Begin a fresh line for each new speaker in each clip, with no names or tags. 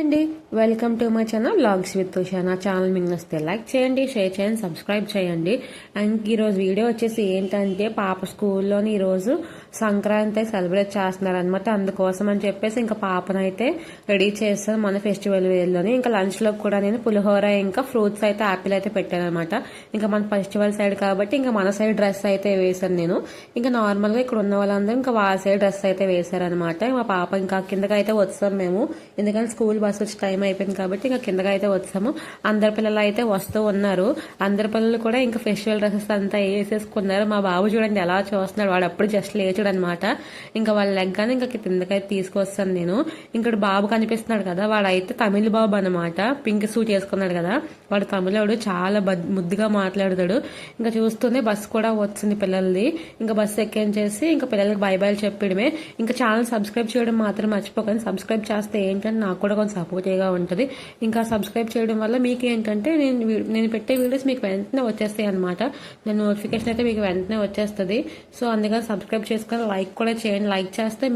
అండి. Welcome to my channel logs with Usha నా channel మీకు నచ్చితే లైక్ చేయండి షేర్ చేయండి సబ్స్క్రైబ్ చేయండి. అండ్ ఈరోజు వీడియో వచ్చేసి ఏంటంటే పాప స్కూల్లోని ఈరోజు సంక్రాంతి సెలబ్రేట్ చేస్తున్నారు అనమాట అందుకోసం అని చెప్పేసి ఇంకా పాపనైతే రెడీ చేస్తాను మన ఫెస్టివల్ వేర్లోని. ఇంకా లంచ్లో కూడా నేను పులిహోర ఇంకా ఫ్రూట్స్ అయితే యాపిల్ అయితే పెట్టాను అనమాట ఇంకా మన ఫెస్టివల్ సైడ్ కాబట్టి ఇంకా మన సైడ్ డ్రెస్ అయితే వేశాను నేను. ఇంకా నార్మల్గా ఇక్కడ ఉన్న వాళ్ళందరూ ఇంకా వాళ్ళ సైడ్ డ్రెస్ అయితే వేశారనమాట మా పాప ఇంకా కిందకి అయితే వస్తాం మేము. ఎందుకంటే స్కూల్ బస్ వచ్చి టైం అయిపోయింది కాబట్టి ఇంకా కిందకి అయితే వచ్చాము. అందరి పిల్లలు అయితే వస్తూ ఉన్నారు. అందరి పిల్లలు కూడా ఇంకా ఫెస్టివల్ డ్రెస్సెస్ అంతా వేసేసుకున్నారు. మా బాబు చూడండి ఎలా చూస్తున్నాడు. వాడు అప్పుడు జస్ట్ లేచాడు అనమాట ఇంకా వాళ్ళ లెగ్గానే ఇంకా కిందకైతే తీసుకొస్తాను నేను. ఇంకా బాబు కనిపిస్తున్నాడు కదా. వాడైతే తమిళ బాబు అనమాట పింక్ సూట్ వేసుకున్నాడు కదా. వాడు తమిళోడు. చాలా బద్- ముద్దుగా మాట్లాడతాడు. ఇంకా చూస్తూనే బస్సు కూడా వచ్చింది పిల్లలది. ఇంకా బస్సు ఎక్కించేసి ఇంకా పిల్లలకి బై బాయ్ చెప్పడమే. ఇంకా ఛానల్ సబ్స్క్రైబ్ చేయడం మాత్రం మర్చిపోకండి. సబ్స్క్రైబ్ చేస్తే ఏంటంటే నాకు కూడా కొంచెం సపోర్టివ్గా ఉంటుంది. ఇంకా సబ్స్క్రైబ్ చేయడం వల్ల మీకు ఏంటంటే నేను నేను పెట్టే వీడియోస్ మీకు వెంటనే వచ్చేస్తాయి అనమాట నేను నోటిఫికేషన్ అయితే మీకు వెంటనే వచ్చేస్తుంది. సో అందుకని సబ్స్క్రైబ్ చేసుకొని లైక్ కూడా చేయండి. లైక్ చేస్తే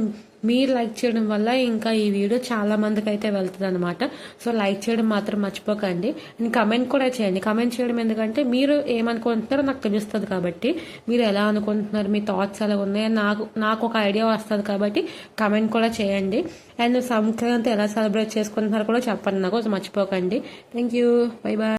మీరు లైక్ చేయడం వల్ల ఇంకా ఈ వీడియో చాలా మందికి అయితే వెళ్తుంది అనమాట సో లైక్ చేయడం మాత్రం మర్చిపోకండి. అండ్ కమెంట్ కూడా చేయండి. కమెంట్ చేయడం ఎందుకంటే మీరు ఏమనుకుంటున్నారో నాకు తెలుస్తుంది కాబట్టి. మీరు ఎలా అనుకుంటున్నారు మీ థాట్స్ ఎలా ఉన్నాయో నాకు నాకు ఒక ఐడియా వస్తుంది కాబట్టి కమెంట్ కూడా చేయండి. అండ్ సంక్రాంతి ఎలా సెలబ్రేట్ చేసుకుంటున్నారో కూడా చెప్పండి. నాకు మర్చిపోకండి. Thank you bye bye